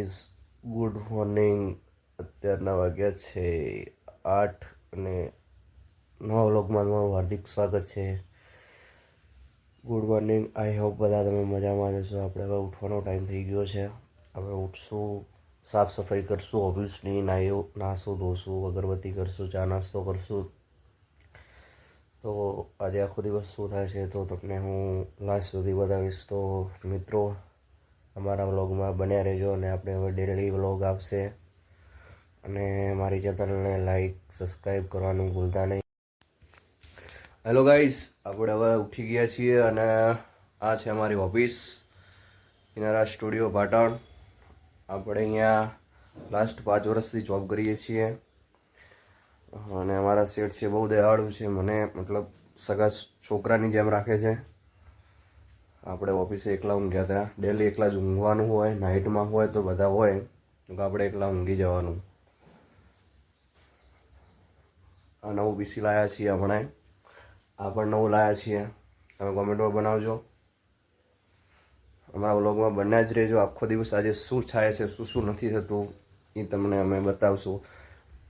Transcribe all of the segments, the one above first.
Guys good morning અત્યારના વાગ્યા છે આઠ અને નવા વ્લોગમાં તમારું હાર્દિક સ્વાગત છે. ગુડ મોર્નિંગ આઈ હોપ બધા તમે મજામાં જશો આપણે હવે ઉઠવાનો ટાઈમ થઈ ગયો છે. આપણે ઉઠશું, સાફ સફાઈ કરશું ઓબ્વિયસલી નાહ્યો નાશું ધોશું, અગરબત્તી કરશું, ચા નાસ્તો કરશું. તો આજે આખો દિવસ શું થાય છે તો તમને હું લાસ્ટ સુધી બતાવીશ. તો મિત્રો અમારા વ્લોગમાં બન્યા રહેજો અને આપણે હવે ડેલી વ્લોગ આવશે અને મારી ચેનલને લાઈક સબસ્ક્રાઈબ કરવાનું ભૂલતા નહીં. હેલો ગાઈસ આપણે હવે ઉઠી ગયા છીએ અને આ છે અમારી ઓફિસ કિનારા સ્ટુડિયો પાટણ. આપણે અહીંયા લાસ્ટ પાંચ વર્ષથી જોબ કરીએ છીએ. અને અમારા શેઠ છે, બહુ દયાળુ છે, મને મતલબ સગા છોકરાની જેમ રાખે છે. આપણે ઓફિસે એકલા ઊંઘ્યા હતા. ડેલી એકલા જ ઊંઘવાનું હોય નાઇટમાં હોય તો બધા હોય, તો આપણે એકલા ઊંઘી જવાનું. આ નવું બીસી લાવ્યા છીએ હમણાં. આ પણ નવું લાવ્યા છીએ. તમે કોમેન્ટમાં બનાવજો. અમારા વ્લોગમાં બન્યા જ રહેજો. આખો દિવસ આજે શું થાય છે, શું શું નથી થતું, એ તમને અમે બતાવશું.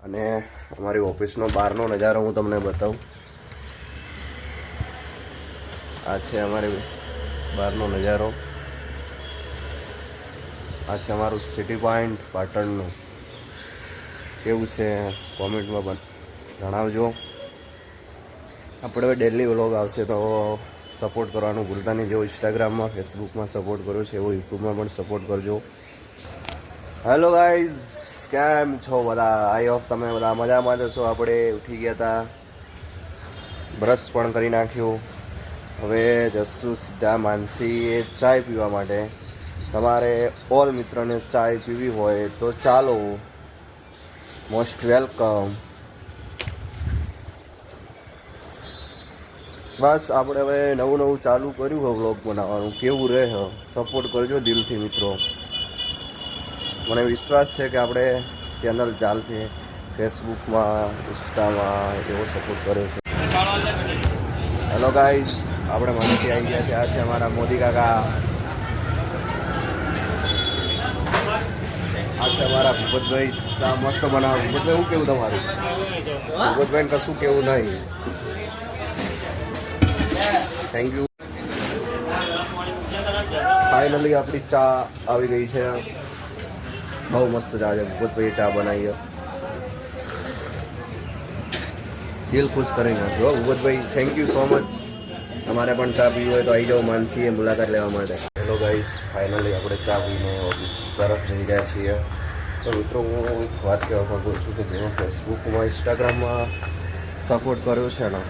અને અમારી ઓફિસનો બહારનો નજારો હું તમને બતાવું. આ છે અમારી બહારનો નજારો. આ છે અમારું સિટી પોઈન્ટ પાટણનું. કેવું છે કોમેન્ટમાં પણ જણાવજો. આપણે હવે ડેલી વ્લોગ આવશે તો સપોર્ટ કરવાનું ભૂલતા નહીં. જેવો ઇન્સ્ટાગ્રામમાં ફેસબુકમાં સપોર્ટ કર્યો છે, એવો યુટ્યુબમાં પણ સપોર્ટ કરજો. હેલો ગાઈઝ કેમ છો બધા? આઈ હોપ તમે બધા મજામાં જશો આપણે ઉઠી ગયા હતા બ્રશ પણ કરી નાખ્યું. હવે જશું સીધા માનસીએ ચાય પીવા માટે. તમારે ઓલ મિત્રને ચાય પીવી હોય તો ચાલો. Most welcome. બસ, આપણે હવે નવું નવું ચાલુ કર્યું હોય વ્લોગ બનાવવાનું. કેવું રહે સપોર્ટ કરજો દિલથી, મિત્રો. મને વિશ્વાસ છે કે આપણે ચેનલ ચાલશે. ફેસબુકમાં ઇન્સ્ટામાં એવો સપોર્ટ કર્યો છે. હેલો ગાઈઝ આપણે માહિતી આવી ગયા છે. આ છે અમારા મોદી કાકા. આ છે અમારા ભૂપતભાઈ. મસ્ત બનાવે. ભૂપતભાઈ, શું કેવું તમારું? ભૂપતભાઈ કશું કેવું નહીં. થેન્ક યુ ફાઇનલી આપણી ચા આવી ગઈ છે. બહુ મસ્ત ચા છે. ભૂપતભાઈએ ચા બનાવી દિલ ખુશ કરી નાખ્યો Bhupatbhai thank you so much તમારે પણ ચા પીવી હોય તો આવી જાઓ માનસીએ મુલાકાત લેવા માટે. હેલો ગાઈસ ફાઇનલી આપણે ચા પીને ઓફિસ તરફ જઈ રહ્યા છીએ. તો મિત્રો, હું એક વાત કહેવા માગું છું કે જેનો ફેસબુકમાં ઇન્સ્ટાગ્રામમાં સપોર્ટ કર્યો છે ને,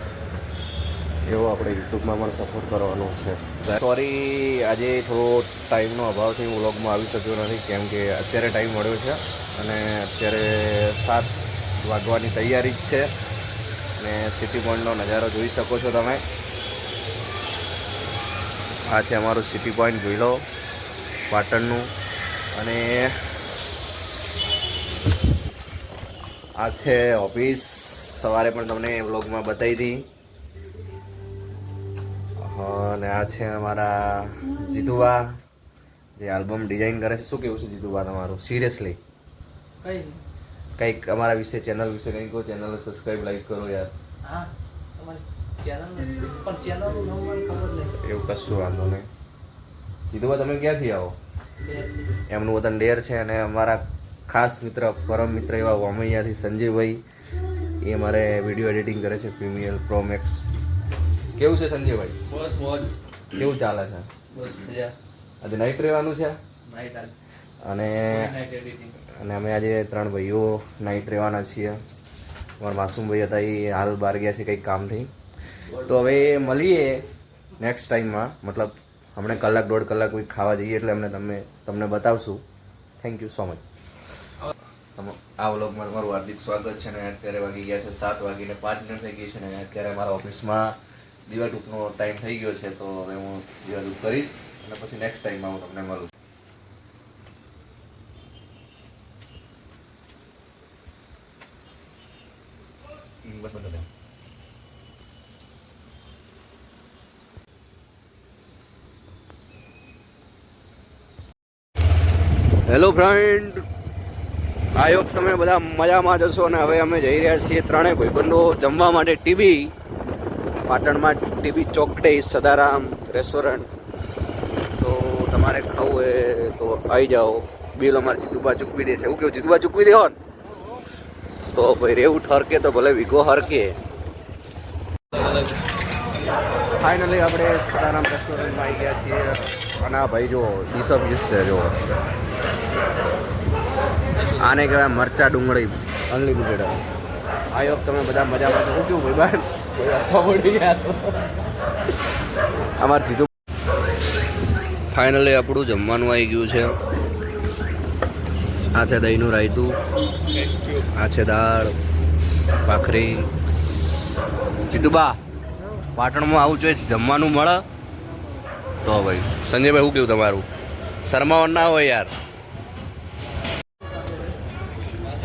એવો આપણે યુટ્યુબમાં પણ સપોર્ટ કરવાનો છે. સોરી આજે થોડો ટાઈમનો અભાવથી હું વ્લોગમાં આવી શક્યો નથી, કેમ કે અત્યારે ટાઈમ મળ્યો છે અને અત્યારે સાત વાગવાની તૈયારી જ છે. અને સિટી પોઈન્ટનો નજારો જોઈ શકો છો તમે. આ છે અમારું સિટી પોઈન્ટ જોઈ લો. પાટણનું. અને આ છે ઓફિસ. સવારે પણ તમને વ્લોગમાં બતાવી હતી અને આ છે અમારા જીતુબા જે આલ્બમ ડિઝાઇન કરે છે. શું કેવું છે જીતુબા તમારું? સિરિયસલી કઈ કંઈક અમારા વિશે ચેનલ વિશે કંઈક કહો ચેનલ સબસ્ક્રાઇબ લાઈક કરો યાર. હા એવું કશું વાંધો નહીં. કીધું તમે ક્યાંથી આવો? એમનું વતન ડેર છે અને અમારા ખાસ મિત્ર પરમ મિત્ર એવા વામૈયાથી સંજયભાઈ. એ મારે વીડિયો એડિટિંગ કરે છે પ્રીમિયર પ્રો મેક્સ કેવું છે સંજયભાઈ? બસ મોજ કેવું ચાલે છે? બસ મજા. આજે નાઇટ રહેવાનું છે? નાઇટ આજ. અને અને અમે આજે ત્રણ ભાઈઓ નાઇટ રહેવાના છીએ. અમારા માસુમભાઈ હતા, એ હાલ બહાર ગયા છે કંઈક કામથી. તો હવે મળીએ નેક્સ્ટ ટાઈમમાં મતલબ હમણાં કલાક, દોઢ કલાક કોઈ ખાવા જઈએ એટલે અમને તમે, તમને બતાવશું. થેન્ક યુ સો મચ આ વ્લોગમાં તમારું હાર્દિક સ્વાગત છે ને અત્યારે વાગી ગયા છે સાત વાગીને પાંચ મિનિટ થઈ ગઈ છે ને અત્યારે મારા ઓફિસમાં દીવા ટાઈમ થઈ ગયો છે, તો હવે હું દીવા કરીશ અને પછી નેક્સ્ટ ટાઈમમાં હું તમને મળું બસ બંધ હેલો ફ્રેન્ડ આઈ હોપ તમે બધા મજામાં જશો અને હવે અમે જઈ રહ્યા છીએ ત્રણેય ભાઈબંધો જમવા માટે ટીબી. પાટણમાં ટીબી ચોકડે સદારામ રેસ્ટોરન્ટ. તો તમારે ખાવું હોય તો આવી જાઓ. બિલ અમારે જીતુબા ચૂકવી દેશે. એવું કેવું જીતુબા ચૂકવી દેવો તો ભાઈ રેવું ઠરકે તો ભલે વિગો હરકે. ફાઇનલી આપણે સદારામ રેસ્ટોરન્ટમાં આવી ગયા છીએ. અને આ ભાઈ જો ડીસપ ડીશ છે, જો. આને કહેવાય મરચા ડુંગળી અનલિમિટેડ આઈ હોપ તમે બધા મજામાં છો. કેવું ભાઈ? બાર અમારે જીતું ફાઇનલી આપણું જમવાનું આવી ગયું છે. આ છે દહીંનું રાયતું આ છે દાળ ભાખરી જીતુબા પાટણમાં આવું જોઈએ, જમવાનું મળે? તો ભાઈ, સંજયભાઈ, શું કેવું તમારું? શરમાવન ના હોય યાર.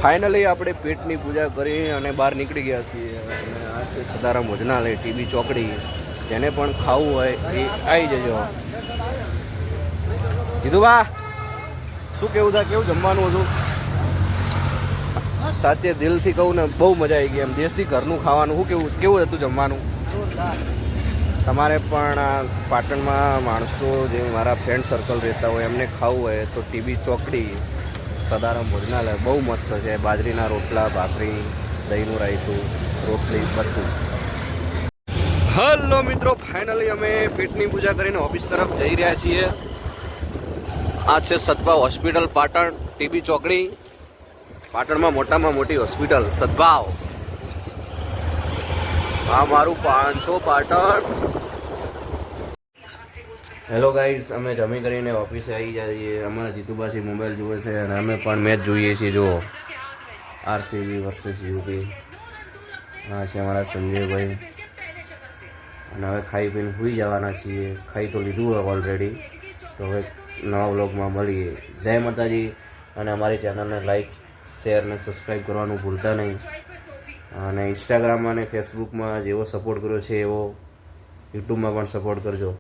ફાઇનલી આપણે પેટની પૂજા કરી અને બહાર નીકળી ગયા છીએ. અને આ છે સદારામ ભોજનાલય, ટીબી ચોકડી. જેને પણ ખાવું હોય એ આવી જજો. જીતુબા શું કેવું થાય? કેવું જમવાનું હતું? સાચે દિલથી કહું ને બહુ મજા આવી ગઈ એમ. દેશી ઘરનું ખાવાનું. શું કેવું કેવું હતું જમવાનું? તમારે પણ પાટણમાં માણસો જે મારા ફ્રેન્ડ સર્કલ રહેતા હોય એમને ખાવું હોય તો ટીબી ચોકડી સદારામ ભોજનાલય બહુ મસ્ત છે. બાજરીના રોટલા ભાખરી દહીંનું રાયતું રોટલી બધું. હલો મિત્રો ફાઇનલી અમે પેટની પૂજા કરીને ઓફિસ તરફ જઈ રહ્યા છીએ. આ છે સદભાવ હોસ્પિટલ, પાટણ, ટીબી ચોકડી. પાટણમાં મોટામાં મોટી હોસ્પિટલ સદભાવ આ મારું પાંચસો પાટણ. હેલો ગાઈઝ અમે જમી કરીને ઓફિસે આવી જઈએ. અમારા જીતુબાસી મોબાઈલ જુએ છે અને અમે પણ મેચ જોઈએ છીએ, જુઓ. આરસીબી વર્સેસ યુપી આ છે અમારા સંજયભાઈ. અને હવે ખાઈ પીને સુઈ જવાના છીએ. ખાઈ તો લીધું હોય ઓલરેડી તો હવે નવા વ્લોગમાં મળીએ. જય માતાજી. અને અમારી ચેનલને લાઈક શેર અને સબસ્ક્રાઈબ કરવાનું ભૂલતા નહીં. અને ઇન્સ્ટાગ્રામમાં અને ફેસબુકમાં જેવો સપોર્ટ કર્યો છે એવો યુટ્યુબમાં પણ સપોર્ટ કરજો.